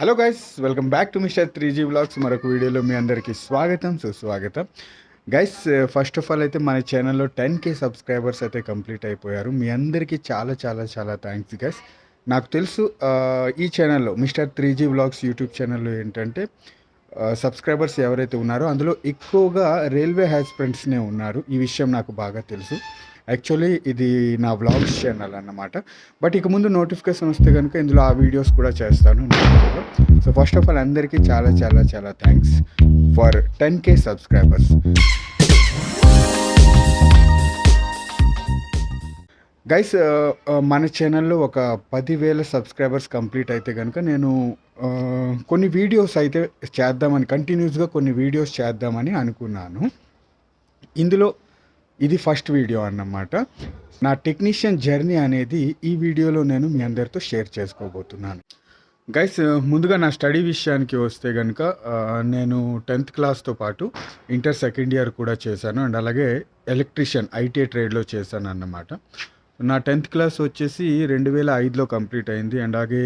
Hello guys welcome back to mister three G blogs మరొక వీడియోలో మీ అందరికీ స్వాగతం. సుస్వాగతం గైస్ ఫస్ట్ ఆఫ్ ఆల్ అయితే మన ఛానల్లో టెన్ కే సబ్స్క్రైబర్స్ అయితే కంప్లీట్ అయిపోయారు. మీ అందరికీ చాలా చాలా చాలా థ్యాంక్స్ గైస్. నాకు తెలుసు ఈ ఛానల్లో mister three G blogs YouTube ఛానల్లో ఏంటంటే సబ్స్క్రైబర్స్ ఎవరైతే ఉన్నారో అందులో ఎక్కువగా రైల్వే హ్యాస్పిరెంట్స్నే ఉన్నారు. ఈ విషయం నాకు బాగా తెలుసు. యాక్చువల్లీ ఇది నా వ్లాగ్స్ ఛానల్ అన్నమాట. బట్ ఇక ముందు నోటిఫికేషన్ వస్తే కనుక ఇందులో ఆ వీడియోస్ కూడా చేస్తాను. సో ఫస్ట్ ఆఫ్ ఆల్ అందరికీ చాలా చాలా చాలా thanks for ten K subscribers guys మన ఛానల్లో ఒక పదివేల సబ్స్క్రైబర్స్ కంప్లీట్ అయితే కనుక నేను uh, కొన్ని వీడియోస్ అయితే చేద్దామని కంటిన్యూస్గా కొన్ని వీడియోస్ చేద్దామని అనుకున్నాను. ఇందులో ఇది ఫస్ట్ వీడియో అన్నమాట. నా టెక్నీషియన్ జర్నీ అనేది ఈ వీడియోలో నేను మీ అందరితో షేర్ చేసుకోబోతున్నాను. గైస్ ముందుగా నా స్టడీ విషయానికి వస్తే కనుక నేను టెన్త్ క్లాస్తో పాటు ఇంటర్ సెకండ్ ఇయర్ కూడా చేశాను. అండ్ అలాగే ఎలక్ట్రీషియన్ ఐటీఐ ట్రేడ్లో చేశాను అన్నమాట. నా టెన్త్ క్లాస్ వచ్చేసి రెండు వేల ఐదులో కంప్లీట్ అయింది. అండ్ అలాగే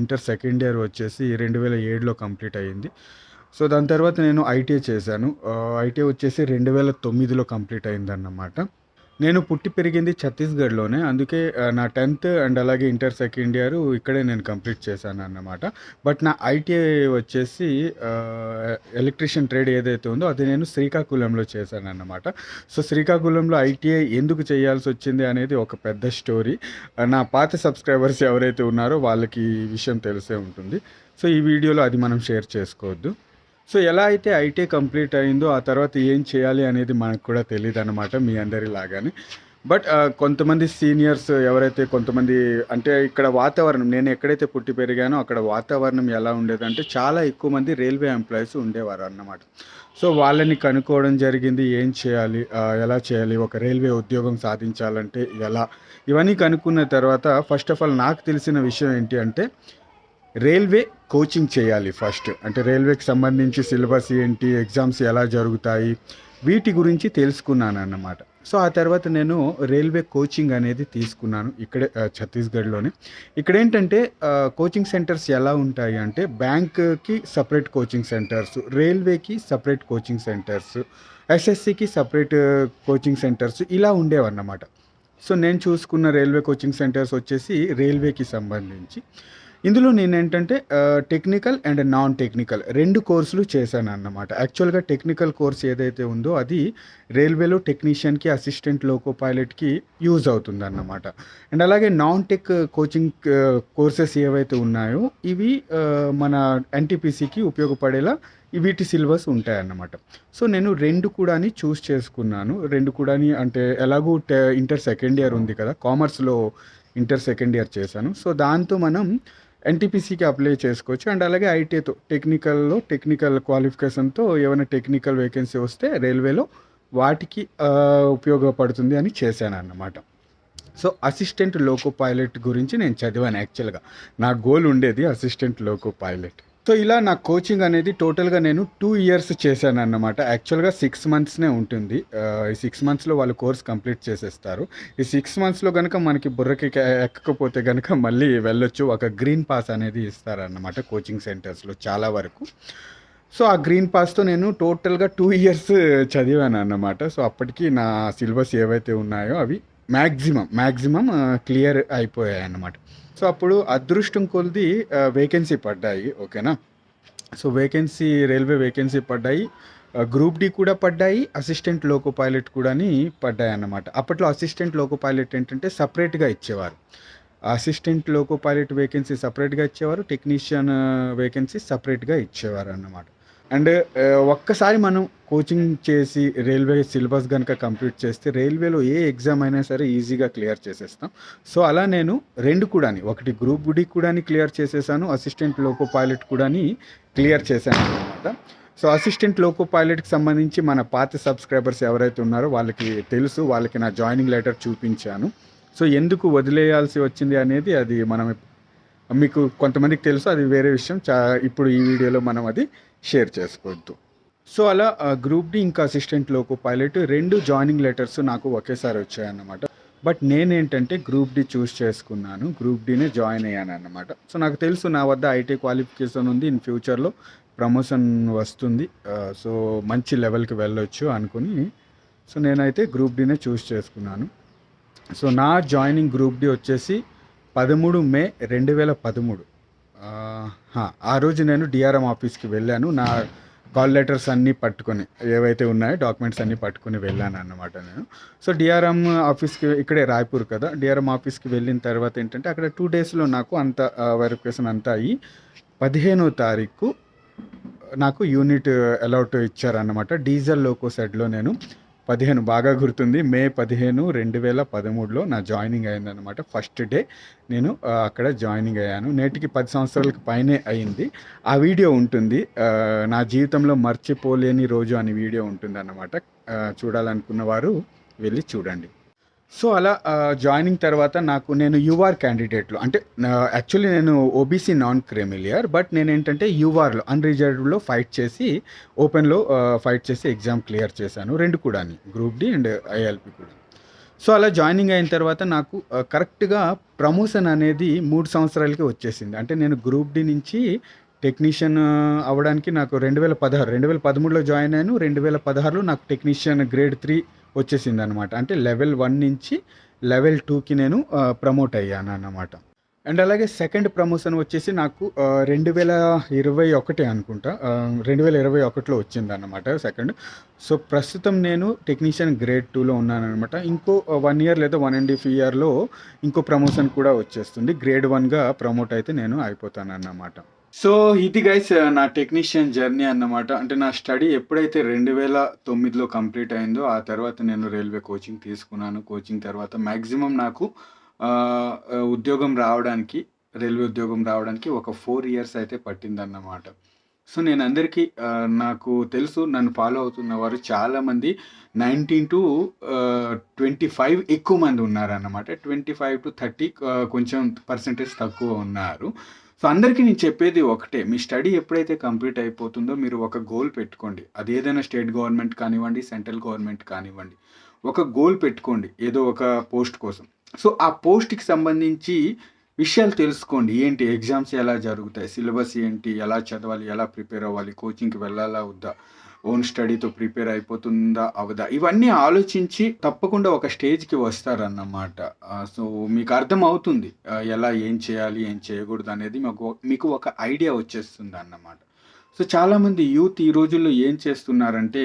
ఇంటర్ సెకండ్ ఇయర్ వచ్చేసి రెండు వేల ఏడులో కంప్లీట్ అయింది. సో దాని తర్వాత నేను ఐటీఐ చేశాను. ఐటీఐ వచ్చేసి రెండు వేల తొమ్మిదిలో కంప్లీట్ అయిందన్నమాట. నేను పుట్టి పెరిగింది ఛత్తీస్గఢ్లోనే. అందుకే నా టెన్త్ అండ్ అలాగే ఇంటర్ సెకండ్ ఇయర్ ఇక్కడే నేను కంప్లీట్ చేశాను అన్నమాట బట్ నా ఐటీఐ వచ్చేసి ఎలక్ట్రీషియన్ ట్రేడ్ ఏదైతే ఉందో అది నేను శ్రీకాకుళంలో చేశాను అన్నమాట సో శ్రీకాకుళంలో ఐటీఐ ఎందుకు చేయాల్సి వచ్చింది అనేది ఒక పెద్ద స్టోరీ. నా పాత సబ్స్క్రైబర్స్ ఎవరైతే ఉన్నారో వాళ్ళకి ఈ విషయం తెలిసే ఉంటుంది. సో ఈ వీడియోలో అది మనం షేర్ చేసుకోవద్దు. సో ఎలా అయితే ఐటీ కంప్లీట్ అయిందో ఆ తర్వాత ఏం చేయాలి అనేది మనకు కూడా తెలియదు అనమాట మీ అందరి లాగానే. బట్ కొంతమంది సీనియర్స్ ఎవరైతే కొంతమంది అంటే ఇక్కడ వాతావరణం నేను ఎక్కడైతే పుట్టి పెరిగానో అక్కడ వాతావరణం ఎలా ఉండేదంటే చాలా ఎక్కువ మంది రైల్వే ఎంప్లాయీస్ ఉండేవారు అన్నమాట. సో వాళ్ళని కనుక్కోవడం జరిగింది ఏం చేయాలి ఎలా చేయాలి ఒక రైల్వే ఉద్యోగం సాధించాలంటే ఎలా? ఇవన్నీ కనుక్కున్న తర్వాత ఫస్ట్ ఆఫ్ ఆల్ నాకు తెలిసిన విషయం ఏంటి అంటే రైల్వే కోచింగ్ చేయాలి ఫస్ట్. అంటే రైల్వేకి సంబంధించి సిలబస్ ఏంటి ఎగ్జామ్స్ ఎలా జరుగుతాయి వీటి గురించి తెలుసుకున్నాను అన్నమాట సో ఆ తర్వాత నేను రైల్వే కోచింగ్ అనేది తీసుకున్నాను ఇక్కడే ఛత్తీస్గఢ్లోనే. ఇక్కడ ఏంటంటే కోచింగ్ సెంటర్స్ ఎలా ఉంటాయి అంటే బ్యాంక్కి సపరేట్ కోచింగ్ సెంటర్స్ రైల్వేకి సపరేట్ కోచింగ్ సెంటర్స్ ఎస్ఎస్సికి సపరేట్ కోచింగ్ సెంటర్స్ ఇలా ఉండేవన్నమాట. సో నేను చూసుకున్న రైల్వే కోచింగ్ సెంటర్స్ వచ్చేసి రైల్వేకి సంబంధించి. ఇందులో నేను ఏంటంటే టెక్నికల్ అండ్ నాన్ టెక్నికల్ రెండు కోర్సులు చేశాను అన్నమాట యాక్చువల్గా టెక్నికల్ కోర్స్ ఏదైతే ఉందో అది రైల్వేలో టెక్నీషియన్కి అసిస్టెంట్ లోకో పైలట్కి యూజ్ అవుతుంది అన్నమాట అండ్ అలాగే నాన్ టెక్ కోచింగ్ కోర్సెస్ ఏవైతే ఉన్నాయో ఇవి మన ఎన్టీపీసీకి ఉపయోగపడేలా వీటి సిలబస్ ఉంటాయన్నమాట. సో నేను రెండు కూడాని చూస్ చేసుకున్నాను. రెండు కూడాని అంటే ఎలాగూ ఇంటర్ సెకండ్ ఇయర్ ఉంది కదా కామర్స్లో ఇంటర్ సెకండ్ ఇయర్ చేశాను. సో దాంతో మనం ఎన్టీపీసీకి అప్లై చేసుకోవచ్చు. అండ్ అలాగే ఐటీతో టెక్నికల్లో టెక్నికల్ క్వాలిఫికేషన్తో ఏమైనా టెక్నికల్ వేకెన్సీ వస్తే రైల్వేలో వాటికి ఉపయోగపడుతుంది అని చేశాను అన్నమాట సో అసిస్టెంట్ లోకో పైలట్ గురించి నేను చదివాను యాక్చువల్గా నా గోల్ ఉండేది అసిస్టెంట్ లోకో పైలట్ సో ఇలా నా కోచింగ్ అనేది టోటల్గా నేను టూ ఇయర్స్ చేశాను అన్నమాట యాక్చువల్గా సిక్స్ మంత్స్నే ఉంటుంది. ఈ సిక్స్ మంత్స్లో వాళ్ళు కోర్స్ కంప్లీట్ చేసేస్తారు. ఈ సిక్స్ మంత్స్లో కనుక మనకి బుర్రకి ఎక్కకపోతే కనుక మళ్ళీ వెళ్ళొచ్చు. ఒక గ్రీన్ పాస్ అనేది ఇస్తారన్నమాట కోచింగ్ సెంటర్స్లో చాలా వరకు. సో ఆ గ్రీన్ పాస్తో నేను టోటల్గా టూ ఇయర్స్ చదివాను అన్నమాట సో అప్పటికి నా సిలబస్ ఏవైతే ఉన్నాయో అవి మ్యాక్సిమం మ్యాక్సిమం క్లియర్ అయిపోయాయి అన్నమాట. సో అప్పుడు అదృష్టం కొలిది వేకెన్సీ పడ్డాయి ఓకేనా? సో వేకెన్సీ రైల్వే వేకెన్సీ పడ్డాయి గ్రూప్ డి కూడా పడ్డాయి అసిస్టెంట్ లోకో పైలట్ కూడాని పడ్డాయి అన్నమాట. అప్పట్లో అసిస్టెంట్ లోకో పైలట్ ఏంటంటే సపరేట్గా ఇచ్చేవారు. అసిస్టెంట్ లోకో పైలట్ వేకెన్సీ సపరేట్గా ఇచ్చేవారు టెక్నీషియన్ వేకెన్సీ సపరేట్గా ఇచ్చేవారు అన్నమాట. అండ్ ఒక్కసారి మనం కోచింగ్ చేసి రైల్వే సిలబస్ కనుక కంప్లీట్ చేస్తే రైల్వేలో ఏ ఎగ్జామ్ అయినా సరే ఈజీగా క్లియర్ చేసేస్తాం. సో అలా నేను రెండు కూడాని ఒకటి గ్రూప్ డి కూడాని క్లియర్ చేసేసాను అసిస్టెంట్ లోకో పైలట్ కూడాని క్లియర్ చేశాను అనమాట సో అసిస్టెంట్ లోకో పైలట్కి సంబంధించి మన పాత సబ్స్క్రైబర్స్ ఎవరైతే ఉన్నారో వాళ్ళకి తెలుసు వాళ్ళకి నా జాయినింగ్ లెటర్ చూపించాను. సో ఎందుకు వదిలేయాల్సి వచ్చింది అనేది అది మనం మీకు కొంతమందికి తెలుసు అది వేరే విషయం. చా ఇప్పుడు ఈ వీడియోలో మనం అది షేర్ చేసుకోవద్దు. సో అలా గ్రూప్ డి ఇంకా అసిస్టెంట్ లోకు పైలట్ రెండు జాయినింగ్ లెటర్స్ నాకు ఒకేసారి వచ్చాయన్నమాట. బట్ నేనేంటంటే గ్రూప్ డి చూస్ చేసుకున్నాను. గ్రూప్ డీనే జాయిన్ అయ్యాను అన్నమాట సో నాకు తెలుసు నా వద్ద ఐటీ క్వాలిఫికేషన్ ఉంది. ఇన్ ఫ్యూచర్లో ప్రమోషన్ వస్తుంది. సో మంచి లెవెల్కి వెళ్ళొచ్చు అనుకుని. సో నేనైతే గ్రూప్ డీనే చూస్ చేసుకున్నాను. సో నా జాయినింగ్ గ్రూప్ డి వచ్చేసి పదమూడు మే రెండు వేల పదమూడు. ఆ రోజు నేను డిఆర్ఎం ఆఫీస్కి వెళ్ళాను. నా కాల్ లెటర్స్ అన్నీ పట్టుకొని ఏవైతే ఉన్నాయో డాక్యుమెంట్స్ అన్నీ పట్టుకొని వెళ్ళాను అన్నమాట నేను. సో డిఆర్ఎం ఆఫీస్కి ఇక్కడే రాయ్పూర్ కదా. డిఆర్ఎం ఆఫీస్కి వెళ్ళిన తర్వాత ఏంటంటే అక్కడ టూ డేస్లో నాకు అంత వెరిఫికేషన్ అంతా అయ్యి పదిహేనో తారీఖు నాకు యూనిట్ అలౌట్ ఇచ్చారన్నమాట. డీజిల్ లోకో సెడ్లో నేను పదిహేను బాగా గుర్తుంది. మే పదిహేను రెండు వేల పదమూడులో నా జాయినింగ్ అయిందనమాట ఫస్ట్ డే నేను అక్కడ జాయినింగ్ అయ్యాను. నేటికి పది సంవత్సరాలకు పైనే అయింది. ఆ వీడియో ఉంటుంది. నా జీవితంలో మర్చిపోలేని రోజు అనే వీడియో ఉంటుంది అన్నమాట చూడాలనుకున్న వారు వెళ్ళి చూడండి. సో అలా జాయినింగ్ తర్వాత నాకు నేను యూఆర్ క్యాండిడేట్లో అంటే యాక్చువల్లీ నేను ఓబీసీ నాన్ క్రెమిలియర్ బట్ నేను ఏంటంటే యూఆర్లో అన్రిజర్వ్డ్లో ఫైట్ చేసి ఓపెన్లో ఫైట్ చేసి ఎగ్జామ్ క్లియర్ చేశాను రెండు కూడా గ్రూప్ డి అండ్ ఐఎల్పి కూడా. సో అలా జాయినింగ్ అయిన తర్వాత నాకు కరెక్ట్గా ప్రమోషన్ అనేది మూడు సంవత్సరాలకి వచ్చేసింది. అంటే నేను గ్రూప్ డి నుంచి టెక్నీషియన్ అవ్వడానికి నాకు రెండు వేల పదహారు రెండు వేల పదమూడులో జాయిన్ అయ్యాను రెండు వేల పదహారులో నాకు టెక్నీషియన్ గ్రేడ్ త్రీ వచ్చేసింది అనమాట అంటే లెవెల్ వన్ నుంచి లెవెల్ టూకి నేను ప్రమోట్ అయ్యాను అన్నమాట అండ్ అలాగే సెకండ్ ప్రమోషన్ వచ్చేసి నాకు రెండు వేల ఇరవై ఒకటి అనుకుంటా రెండు వేల ఇరవై ఒకటిలో వచ్చింది అన్నమాట సెకండ్. సో ప్రస్తుతం నేను టెక్నీషియన్ గ్రేడ్ టూలో ఉన్నానమాట ఇంకో వన్ ఇయర్ లేదా వన్ అండ్ హాఫ్ ఇయర్లో ఇంకో ప్రమోషన్ కూడా వచ్చేస్తుంది. గ్రేడ్ వన్గా ప్రమోట్ అయితే నేను అయిపోతాను అన్నమాట సో ఇది గైస్ నా టెక్నీషియన్ జర్నీ అన్నమాట. అంటే నా స్టడీ ఎప్పుడైతే రెండు వేల తొమ్మిదిలో కంప్లీట్ అయిందో ఆ తర్వాత నేను రైల్వే కోచింగ్ తీసుకున్నాను. కోచింగ్ తర్వాత మ్యాక్సిమం నాకు ఉద్యోగం రావడానికి రైల్వే ఉద్యోగం రావడానికి ఒక ఫోర్ ఇయర్స్ అయితే పట్టిందన్నమాట. సో నేను అందరికీ నాకు తెలుసు నన్ను ఫాలో అవుతున్న వారు చాలామంది నైన్టీన్ టు ట్వంటీ ఫైవ్ ఎక్కువ మంది ఉన్నారన్నమాట. ట్వంటీ ఫైవ్ టు థర్టీ కొంచెం పర్సంటేజ్ తక్కువ ఉన్నారు. సో అందరికీ నేను చెప్పేది ఒకటే మీ స్టడీ ఎప్పుడైతే కంప్లీట్ అయిపోతుందో మీరు ఒక గోల్ పెట్టుకోండి. అది ఏదైనా స్టేట్ గవర్నమెంట్ కానివ్వండి సెంట్రల్ గవర్నమెంట్ కానివ్వండి ఒక గోల్ పెట్టుకోండి ఏదో ఒక పోస్ట్ కోసం. సో ఆ పోస్ట్కి సంబంధించి విషయాలు తెలుసుకోండి. ఏంటి ఎగ్జామ్స్ ఎలా జరుగుతాయి సిలబస్ ఏంటి ఎలా చదవాలి ఎలా ప్రిపేర్ అవ్వాలి కోచింగ్కి వెళ్ళాలా వద్దా? ఓన్ స్టడీతో ప్రిపేర్ అయిపోతుందా అవదా? ఇవన్నీ ఆలోచించి తప్పకుండా ఒక స్టేజ్కి వస్తారన్నమాట. సో మీకు అర్థం అవుతుంది ఎలా ఏం చేయాలి ఏం చేయకూడదు అనేది మాకు మీకు ఒక ఐడియా వచ్చేస్తుంది అన్నమాట సో చాలామంది యూత్ ఈ రోజుల్లో ఏం చేస్తున్నారంటే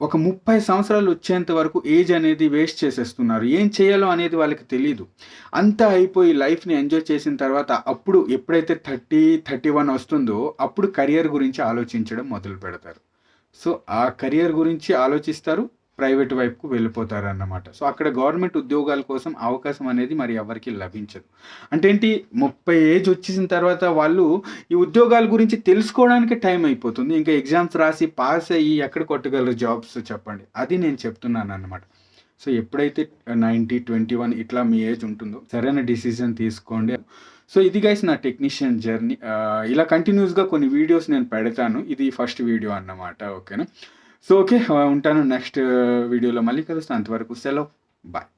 ఒక ముప్పై సంవత్సరాలు వచ్చేంత వరకు ఏజ్ అనేది వేస్ట్ చేసేస్తున్నారు. ఏం చేయాలో అనేది వాళ్ళకి తెలియదు అంతా అయిపోయి లైఫ్ని ఎంజాయ్ చేసిన తర్వాత అప్పుడు ఎప్పుడైతే థర్టీ థర్టీ వన్ వస్తుందో అప్పుడు కెరియర్ గురించి ఆలోచించడం మొదలు పెడతారు సో ఆ కెరియర్ గురించి ఆలోచిస్తారు ప్రైవేట్ వైపుకు వెళ్ళిపోతారు అన్నమాట సో అక్కడ గవర్నమెంట్ ఉద్యోగాల కోసం అవకాశం అనేది మరి ఎవరికి లభించదు. అంటే ఏంటి ముప్పై ఏజ్ వచ్చేసిన తర్వాత వాళ్ళు ఈ ఉద్యోగాల గురించి తెలుసుకోవడానికి టైం అయిపోతుంది. ఇంకా ఎగ్జామ్స్ రాసి పాస్ అయ్యి ఎక్కడ కొట్టగలరు జాబ్స్ చెప్పండి. అది నేను చెప్తున్నాను అన్నమాట సో ఎప్పుడైతే నైంటీ ట్వంటీ వన్ ఇట్లా మీ ఏజ్ ఉంటుందో సరైన డిసిజన్ తీసుకోండి. సో ఇది గైస్ నా టెక్నీషియన్ జర్నీ. ఇలా కంటిన్యూస్గా కొన్ని వీడియోస్ నేను పెడతాను. ఇది ఫస్ట్ వీడియో అన్నమాట ఓకేనా? సో ఓకే ఉంటాను నెక్స్ట్ వీడియోలో మళ్ళీ కలుస్తాను. అంతవరకు సెలవు. బాయ్.